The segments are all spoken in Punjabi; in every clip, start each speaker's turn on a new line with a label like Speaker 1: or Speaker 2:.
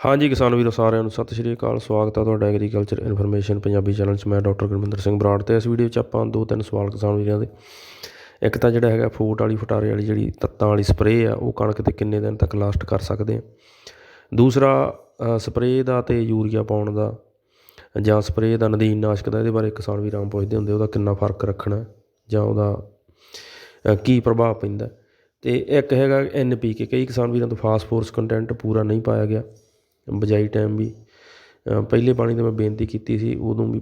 Speaker 1: ਹਾਂਜੀ ਕਿਸਾਨ ਵੀਰੋ ਸਾਰਿਆਂ ਨੂੰ ਸਤਿ ਸ਼੍ਰੀ ਅਕਾਲ, ਸਵਾਗਤ ਹੈ ਤੁਹਾਡਾ ਐਗਰੀਕਲਚਰ ਇਨਫੋਰਮੇਸ਼ਨ ਪੰਜਾਬੀ ਚੈਨਲ 'ਚ। ਮੈਂ ਡਾਕਟਰ ਗੁਰਮਿੰਦਰ ਸਿੰਘ ਬਰਾੜ ਤੇ ਇਸ ਵੀਡੀਓ 'ਚ ਆਪਾਂ ਦੋ ਤਿੰਨ ਸਵਾਲ ਕਿਸਾਨ ਵੀਰਾਂ ਦੇ। ਇੱਕ ਤਾਂ ਜਿਹੜਾ ਹੈਗਾ ਫੋਟ ਵਾਲੀ, ਫਟਾਰੇ ਵਾਲੀ ਜਿਹੜੀ ਤੱਤਾਂ ਵਾਲੀ ਸਪਰੇਅ ਆ, ਉਹ ਕਣਕ ਤੇ ਕਿੰਨੇ ਦਿਨ ਤੱਕ ਲਾਸਟ ਕਰ ਸਕਦੇ ਆ। ਦੂਸਰਾ ਸਪਰੇਅ ਦਾ ਤੇ ਯੂਰੀਆ ਪਾਉਣ ਦਾ ਜਾਂ ਸਪਰੇਅ ਦਾ ਨਦੀਨ ਨਾਸ਼ਕ ਦਾ, ਇਹਦੇ ਬਾਰੇ ਕਿਸਾਨ ਵੀਰਾਂ ਪੁੱਛਦੇ ਹੁੰਦੇ ਉਹਦਾ ਕਿੰਨਾ ਫ਼ਰਕ ਰੱਖਣਾ ਜਾਂ ਉਹਦਾ ਕੀ ਪ੍ਰਭਾਵ ਪੈਂਦਾ ਤੇ ਇੱਕ ਹੈਗਾ ਐਨਪੀਕੇ ਕਈ ਕਿਸਾਨ ਵੀਰਾਂ ਤੋਂ ਫਾਸਫੋਰਸ ਕੰਟੈਂਟ ਪੂਰਾ ਨਹੀਂ ਪਾਇਆ ਗਿਆ। ਬਿਜਾਈ ਟਾਈਮ ਵੀ ਪਹਿਲੇ ਪਾਣੀ ਤੇ ਮੈਂ ਬੇਨਤੀ ਕੀਤੀ ਸੀ, ਉਦੋਂ ਵੀ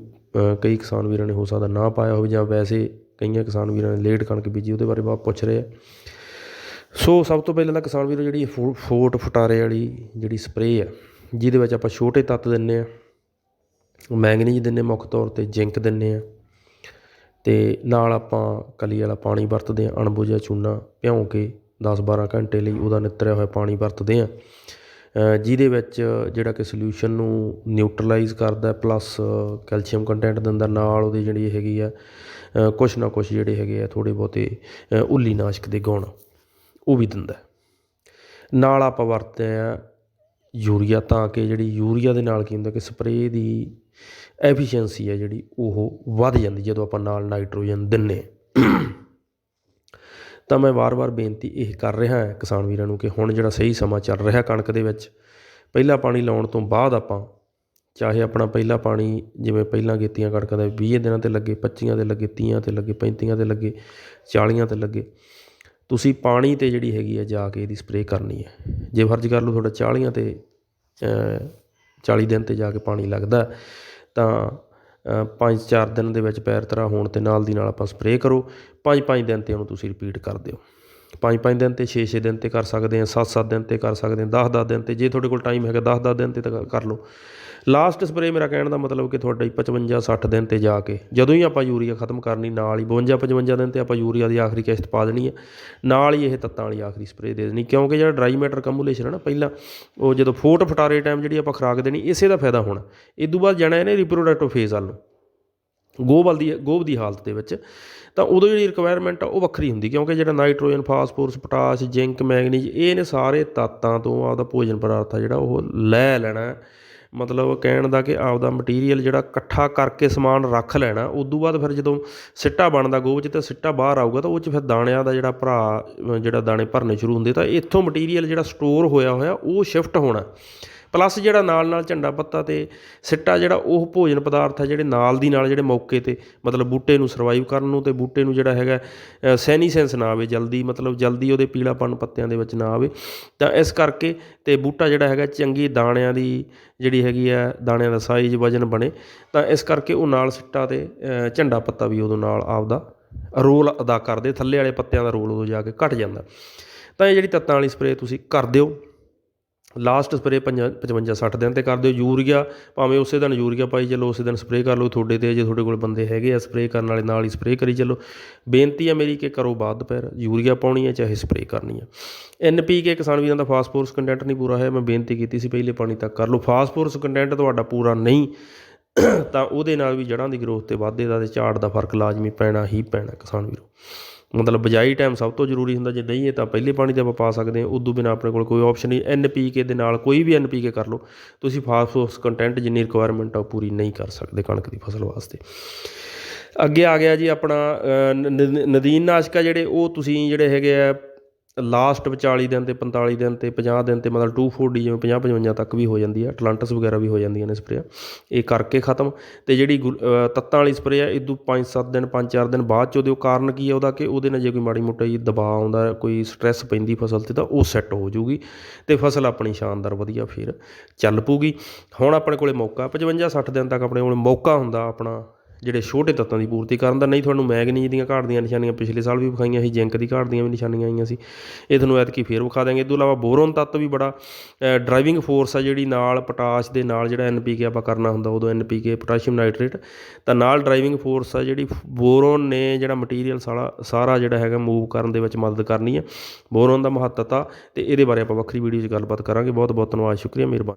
Speaker 1: ਕਈ ਕਿਸਾਨ ਵੀਰਾਂ ਨੇ ਹੋ ਸਕਦਾ ਨਾ ਪਾਇਆ ਹੋਵੇ ਜਾਂ ਵੈਸੇ ਕਈਆਂ ਕਿਸਾਨ ਵੀਰਾਂ ਨੇ ਲੇਟ ਕਣਕ ਬੀਜੀ, ਉਹਦੇ ਬਾਰੇ ਬਹੁਤ ਪੁੱਛ ਰਹੇ ਆ। ਸੋ ਸਭ ਤੋਂ ਪਹਿਲਾਂ ਤਾਂ ਕਿਸਾਨ ਵੀਰੋ ਜਿਹੜੀ ਫੋ- ਫੋਟ ਫਟਾਰੇ ਵਾਲੀ ਜਿਹੜੀ ਸਪਰੇਅ ਆ, ਜਿਹਦੇ ਵਿੱਚ ਆਪਾਂ ਛੋਟੇ ਤੱਤ ਦਿੰਨੇ ਆ ਮੈਂਗਨੀਜ਼ ਦਿੰਨੇ ਮੁੱਖ ਤੌਰ ਤੇ ਜ਼ਿੰਕ ਦਿੰਨੇ ਆ, ਤੇ ਨਾਲ ਆਪਾਂ ਕਲੀ ਵਾਲਾ ਪਾਣੀ ਵਰਤਦੇ ਆ, ਅਣਬੁਝਿਆ ਚੂਨਾ ਭਿਉਂ ਕੇ 10-12 ਘੰਟੇ ਲਈ ਉਹਦਾ ਨਿੱਤਰਿਆ ਹੋਇਆ ਪਾਣੀ ਵਰਤਦੇ ਆ। ਜਿਹਦੇ ਵਿੱਚ ਜਿਹੜਾ ਕਿ ਸਲਿਊਸ਼ਨ ਨੂੰ ਨਿਊਟਰਲਾਈਜ਼ ਕਰਦਾ ਪਲੱਸ ਕੈਲਸ਼ੀਅਮ ਕੰਟੈਂਟ ਦਿੰਦਾ ਨਾਲ ਉਹਦੀ ਜਿਹੜੀ ਹੈਗੀ ਆ ਕੁਛ ਨਾ ਕੁਛ ਜਿਹੜੇ ਹੈਗੇ ਆ ਥੋੜ੍ਹੇ ਬਹੁਤੇ ਉੱਲੀ ਨਾਸ਼ਕ ਦੇ ਗੁਣ, ਉਹ ਵੀ ਦਿੰਦਾ ਨਾਲ ਆਪਾਂ ਵਰਤਦੇ ਆ ਯੂਰੀਆ, ਤਾਂ ਕਿ ਜਿਹੜੀ ਯੂਰੀਆ ਦੇ ਨਾਲ ਕੀ ਹੁੰਦਾ ਕਿ ਸਪਰੇਅ ਦੀ ਐਫੀਸ਼ੀਐਂਸੀ ਹੈ ਜਿਹੜੀ ਉਹ ਵੱਧ ਜਾਂਦੀ, ਜਦੋਂ ਆਪਾਂ ਨਾਲ ਨਾਈਟ੍ਰੋਜਨ ਦਿੰਨੇ ਤਾਂ ਮੈਂ ਵਾਰ-ਵਾਰ ਬੇਨਤੀ ਇਹ ਕਰ ਰਿਹਾ ਹਾਂ ਕਿਸਾਨ ਵੀਰਾਂ ਨੂੰ ਕਿ ਹੁਣ ਜਿਹੜਾ ਸਹੀ ਸਮਾਂ ਚੱਲ ਰਿਹਾ ਕਣਕ ਦੇ ਵਿੱਚ ਪਹਿਲਾ ਪਾਣੀ ਲਾਉਣ ਤੋਂ ਬਾਅਦ ਆਪਾਂ ਚਾਹੇ ਆਪਣਾ ਪਹਿਲਾ ਪਾਣੀ ਜਿਵੇਂ ਪਹਿਲਾਂ ਕੀਤੀਆਂ ਕਣਕਾਂ ਦੇ 20 ਦਿਨਾਂ ਤੇ ਲੱਗੇ 25 ਤੇ ਲੱਗੇ 30 ਤੇ ਲੱਗੇ 35 ਤੇ ਲੱਗੇ 40 ਤੇ ਲੱਗੇ ਤੁਸੀਂ ਪਾਣੀ ਤੇ ਜਿਹੜੀ ਹੈਗੀ ਆ ਜਾ ਕੇ ਇਹਦੀ ਸਪਰੇਅ ਕਰਨੀ ਹੈ। ਜੇ ਫਰਜ਼ ਕਰ ਲਓ ਤੁਹਾਡਾ 40 ਤੇ ਅ, 40 ਦਿਨ ਤੇ ਜਾ ਕੇ ਪਾਣੀ ਲੱਗਦਾ ਤਾਂ ਪੰਜ ਚਾਰ ਦਿਨ ਦੇ ਵਿੱਚ ਪੈਰ ਤਰਾ ਹੋਣ ਤੇ ਨਾਲ ਦੀ ਨਾਲ ਆਪਾਂ ਸਪਰੇਅ ਕਰੋ। ਪੰਜ ਪੰਜ ਦਿਨ ਤੇ ਉਹਨੂੰ ਤੁਸੀਂ ਰਿਪੀਟ ਕਰ ਦਿਓ। ਪੰਜ ਪੰਜ ਦਿਨ ਤੇ 6 6 ਦਿਨ ਤੇ ਕਰ ਸਕਦੇ ਆ 7 7 ਦਿਨ ਤੇ ਕਰ ਸਕਦੇ ਆ 10 10 ਦਿਨ ਤੇ। ਜੇ ਤੁਹਾਡੇ ਕੋਲ ਟਾਈਮ ਹੈਗਾ 10 10 ਦਿਨ ਤੇ ਤਾਂ ਕਰ ਲਓ। ਲਾਸਟ ਸਪਰੇਅ ਮੇਰਾ ਕਹਿਣ ਦਾ ਮਤਲਬ ਕਿ ਤੁਹਾਡਾ 55 60 ਦਿਨ ਤੇ ਜਾ ਕੇ, ਜਦੋਂ ਹੀ ਆਪਾਂ ਯੂਰੀਆ ਖਤਮ ਕਰਨੀ, ਨਾਲ ਹੀ 52 55 ਦਿਨ ਤੇ ਆਪਾਂ ਯੂਰੀਆ ਦੀ ਆਖਰੀ ਕਿਸ਼ਤ ਪਾ ਦੇਣੀ ਹੈ, ਨਾਲ ਹੀ ਇਹ ਤੱਤਾਂ ਵਾਲੀ ਆਖਰੀ ਸਪਰੇਅ ਦੇ ਦੇਣੀ। ਕਿਉਂਕਿ ਜਿਹੜਾ ਡਰਾਈ ਮੈਟਰ ਕਮੂਲੇਸ਼ਨ ਹੈ ਨਾ, ਪਹਿਲਾਂ ਉਹ ਜਦੋਂ ਫੋਟ ਫਟਾਰੇ ਟਾਈਮ ਜਿਹੜੀ ਆਪਾਂ ਖੁਰਾਕ ਦੇਣੀ, ਇਸੇ ਦਾ ਫਾਇਦਾ ਹੋਣਾ। ਇਸ ਤੋਂ ਬਾਅਦ ਜਾਣਾ ਇਹਨੇ ਰਿਪਰੋਡਕਟਿਵ ਫੇਜ਼ ਵੱਲ ਨੂੰ। ਗੋਬਲ ਦੀ, ਗੋਬ ਦੀ ਹਾਲਤ ਦੇ ਵਿੱਚ, ਤਾਂ ਉਦੋਂ ਜਿਹੜੀ ਰਿਕੁਆਇਰਮੈਂਟ ਆ, ਉਹ ਵੱਖਰੀ ਹੁੰਦੀ, ਕਿਉਂਕਿ ਜਿਹੜਾ nitrogen phosphorus potash zinc manganese ਇਹ ਨੇ ਸਾਰੇ ਤੱਤਾਂ ਤੋਂ ਆਪਦਾ ਭੋਜਨ ਪਦਾਰਥ ਆ ਜਿਹੜਾ ਉਹ ਲੈ ਲੈਣਾ ਮਤਲਬ ਕਹਿਣ ਦਾ ਕਿ ਆਪਦਾ ਮਟੀਰੀਅਲ ਜਿਹੜਾ ਇਕੱਠਾ ਕਰਕੇ ਸਮਾਨ ਰੱਖ ਲੈਣਾ, ਉਦੋਂ ਬਾਅਦ ਫਿਰ ਜਦੋਂ ਸਿੱਟਾ ਬਣਦਾ ਗੋਬ 'ਚ ਤਾਂ ਸਿੱਟਾ ਬਾਹਰ ਆਊਗਾ, ਤਾਂ ਉਹ 'ਚ ਫਿਰ ਦਾਣਿਆਂ ਦਾ ਜਿਹੜਾ ਭਰਾ ਜਿਹੜਾ ਦਾਣੇ ਭਰਨੇ ਸ਼ੁਰੂ ਹੁੰਦੇ, ਤਾਂ ਇੱਥੋਂ ਮਟੀਰੀਅਲ ਜਿਹੜਾ ਸਟੋਰ ਹੋਇਆ ਹੋਇਆ, ਉਹ ਸ਼ਿਫਟ ਹੋਣਾ। ਪਲੱਸ ਜਿਹੜਾ ਨਾਲ ਨਾਲ ਝੰਡਾ ਪੱਤਾ ਤੇ ਸਿੱਟਾ ਜਿਹੜਾ ਉਹ ਭੋਜਨ ਪਦਾਰਥ ਹੈ ਜਿਹੜੇ ਨਾਲ ਦੀ ਨਾਲ ਜਿਹੜੇ ਮੌਕੇ ਤੇ ਮਤਲਬ ਬੂਟੇ ਨੂੰ ਸਰਵਾਈਵ ਕਰਨ ਨੂੰ ਤੇ ਬੂਟੇ ਨੂੰ ਜਿਹੜਾ ਹੈਗਾ ਸੈਨੀਸੈਂਸ ਨਾ ਆਵੇ, ਜਲਦੀ ਮਤਲਬ ਜਲਦੀ ਉਹਦੇ ਪੀਲਾਪਨ ਪੱਤਿਆਂ ਦੇ ਵਿੱਚ ਨਾ ਆਵੇ। ਤਾਂ ਇਸ ਕਰਕੇ ਤੇ ਬੂਟਾ ਜਿਹੜਾ ਹੈਗਾ ਚੰਗੀ ਦਾਣਿਆਂ ਦੀ ਜਿਹੜੀ ਹੈਗੀ ਆ, ਦਾਣਿਆਂ ਦਾ ਸਾਈਜ਼ ਵਜਨ ਬਣੇ। ਤਾਂ ਇਸ ਕਰਕੇ ਉਹ ਨਾਲ ਸਿੱਟਾ ਤੇ ਝੰਡਾ ਪੱਤਾ ਵੀ ਉਦੋਂ ਨਾਲ ਆਪਦਾ ਰੋਲ ਅਦਾ ਕਰਦੇ, ਥੱਲੇ ਵਾਲੇ ਪੱਤਿਆਂ ਦਾ ਰੋਲ ਉਦੋਂ ਜਾ ਕੇ ਘਟ ਜਾਂਦਾ। ਤਾਂ ਇਹ ਜਿਹੜੀ ਤੱਤਾਂ ਵਾਲੀ ਸਪਰੇਅ ਤੁਸੀਂ ਕਰ ਦਿਓ। ਲਾਸਟ ਸਪਰੇਅ 55 60 ਦਿਨ ਤੇ ਕਰ ਦਿਓ। ਯੂਰੀਆ ਭਾਵੇਂ ਉਸੇ ਦਿਨ ਯੂਰੀਆ ਪਾਈ ਚੱਲੋ, ਉਸੇ ਦਿਨ ਸਪਰੇਅ ਕਰ ਲਓ। ਤੁਹਾਡੇ ਤੇ ਜੇ ਤੁਹਾਡੇ ਕੋਲ ਬੰਦੇ ਹੈਗੇ ਆ ਸਪਰੇਅ ਕਰਨ ਵਾਲੇ ਨਾਲ ਹੀ ਸਪਰੇਅ ਕਰੀ ਚੱਲੋ। ਬੇਨਤੀ ਆ ਮੇਰੀ ਕਿ ਕਰੋ ਬਾਅਦ ਦੁਪਹਿਰ ਯੂਰੀਆ ਪਾਉਣੀ ਹੈ ਚਾਹੇ ਸਪਰੇਅ ਕਰਨੀ ਹੈ ਐਨਪੀਕੇ ਕਿਸਾਨ ਵੀਰਾਂ ਦਾ ਫਾਸਫੋਰਸ ਕੰਟੈਂਟ ਨਹੀਂ ਪੂਰਾ ਹੈ ਮੈਂ ਬੇਨਤੀ ਕੀਤੀ ਸੀ, ਪਹਿਲੇ ਪਾਣੀ ਤੱਕ ਕਰ ਲਓ। ਫਾਸਫੋਰਸ ਕੰਟੈਂਟ ਤੁਹਾਡਾ ਪੂਰਾ ਨਹੀਂ, ਤਾਂ ਉਹਦੇ ਨਾਲ ਵੀ ਜੜ੍ਹਾਂ ਦੀ ਗਰੋਥ ਤੇ ਵਾਧੇ ਦਾ ਤੇ ਝਾੜ ਦਾ ਫ਼ਰਕ ਲਾਜ਼ਮੀ ਪੈਣਾ ਹੀ ਪੈਣਾ ਕਿਸਾਨ ਵੀਰੋ। ਮਤਲਬ ਬਿਜਾਈ ਟਾਈਮ ਸਭ ਤੋਂ ਜ਼ਰੂਰੀ ਹੁੰਦਾ ਜੇ ਨਹੀਂ ਹੈ ਤਾਂ ਪਹਿਲੇ ਪਾਣੀ ਤੇ ਆਪਾਂ ਪਾ ਸਕਦੇ ਹਾਂ ਉਦੋਂ ਬਿਨਾਂ ਆਪਣੇ ਕੋਲ ਕੋਈ ਆਪਸ਼ਨ ਨਹੀਂ ਐੱਨ ਪੀ ਕੇ ਦੇ ਨਾਲ ਕੋਈ ਵੀ ਐੱਨ ਪੀ ਕੇ ਕਰ ਲਓ ਤੁਸੀਂ ਫਾਸਫੋਰਸ ਕੰਟੈਂਟ ਜਿੰਨੀ ਰਿਕੁਆਇਰਮੈਂਟ ਆ ਉਹ ਪੂਰੀ ਨਹੀਂ ਕਰ ਸਕਦੇ ਕਣਕ ਦੀ ਫਸਲ ਵਾਸਤੇ। ਅੱਗੇ ਆ ਗਿਆ ਜੀ ਆਪਣਾ ਅ, ਨ- ਨ- ਨਦੀਨ ਨਾਸ਼ਕਾ ਜਿਹੜੇ ਉਹ ਤੁਸੀਂ ਜਿਹੜੇ ਹੈਗੇ ਆ ਲਾਸਟ 40 ਦਿਨ ਅਤੇ ਪੰਤਾਲੀ ਦਿਨ ਤੇ 50 ਦਿਨ ਤੇ ਮਤਲਬ 240 ਜਿਵੇਂ 50 55 ਤੱਕ ਵੀ ਹੋ ਜਾਂਦੀ ਹੈ ਅਟਲਾਂਟਸ ਵਗੈਰਾ ਵੀ ਹੋ ਜਾਂਦੀਆਂ ਨੇ ਸਪਰੇਅ ਇਹ ਕਰਕੇ ਖਤਮ। ਅਤੇ ਜਿਹੜੀ ਗੁ ਤੱਤਾਂ ਵਾਲੀ ਸਪਰੇਅ ਆ ਇਦੋਂ 5-7 ਦਿਨ 5-4 ਦਿਨ ਬਾਅਦ ਚ ਉਹਦੇ ਕਾਰਨ ਕੀ ਹੈ ਉਹਦਾ ਕਿ ਉਹਦੇ ਨਾਲ ਜੇ ਕੋਈ ਮਾੜੀ ਮੋਟੀ ਦਬਾਅ ਆਉਂਦਾ, ਕੋਈ ਸਟ੍ਰੈਸ ਪੈਂਦੀ ਫਸਲ ਤੇ ਤਾਂ ਉਹ ਸੈੱਟ ਹੋ ਜਾਊਗੀ ਅਤੇ ਫਸਲ ਆਪਣੀ ਸ਼ਾਨਦਾਰ ਵਧੀਆ ਫਿਰ ਚੱਲ ਪੂਗੀ ਹੁਣ ਆਪਣੇ ਕੋਲੇ ਮੌਕਾ 55-60 ਦਿਨ ਤੱਕ ਆਪਣੇ ਕੋਲ ਮੌਕਾ ਹੁੰਦਾ ਆਪਣਾ ਜਿਹੜੇ ਛੋਟੇ ਤੱਤਾਂ ਦੀ ਪੂਰਤੀ ਕਰਨ ਦਾ, ਨਹੀਂ ਤੁਹਾਨੂੰ ਮੈਗਨੀਜ਼ ਦੀਆਂ ਘਾਟ ਦੀਆਂ ਨਿਸ਼ਾਨੀਆਂ ਪਿਛਲੇ ਸਾਲ ਵੀ ਵਿਖਾਈਆਂ ਸੀ, ਜ਼ਿੰਕ ਦੀ ਘਾਟ ਦੀਆਂ ਵੀ ਨਿਸ਼ਾਨੀਆਂ ਆਈਆਂ ਸੀ। ਇਹ ਤੁਹਾਨੂੰ ਐਤਕੀ ਫੇਰ ਵਿਖਾ ਦਾਂਗੇ ਇਹ ਤੋਂ ਇਲਾਵਾ ਬੋਰੋਨ ਤੱਤ ਵੀ ਬੜਾ ਡਰਾਈਵਿੰਗ ਫੋਰਸ ਆ ਜਿਹੜੀ ਨਾਲ ਪੋਟਾਸ਼ ਦੇ ਨਾਲ ਜਿਹੜਾ ਐਨਪੀਕੇ ਆਪਾਂ ਕਰਨਾ ਹੁੰਦਾ ਉਦੋਂ ਐਨਪੀਕੇ ਪੋਟਾਸ਼ੀਅਮ ਨਾਈਟ੍ਰੇਟ। ਤਾਂ ਨਾਲ ਡਰਾਈਵਿੰਗ ਫੋਰਸ ਆ ਜਿਹੜੀ ਬੋਰੋਨ ਨੇ ਜਿਹੜਾ ਮਟੀਰੀਅਲ ਸਾਰਾ ਸਾਰਾ ਜਿਹੜਾ ਹੈਗਾ ਮੂਵ ਕਰਨ ਦੇ ਵਿੱਚ ਮਦਦ ਕਰਨੀ ਹੈ ਬੋਰੋਨ ਦਾ ਮਹੱਤਤਾ ਤੇ ਇਹਦੇ ਬਾਰੇ ਆਪਾਂ ਵੱਖਰੀ ਵੀਡੀਓ 'ਚ ਗੱਲਬਾਤ ਕਰਾਂਗੇ। ਬਹੁਤ ਬਹੁਤ ਧੰਨਵਾਦ, ਸ਼ੁਕਰੀਆ, ਮਿਹਰਬਾਨੀ।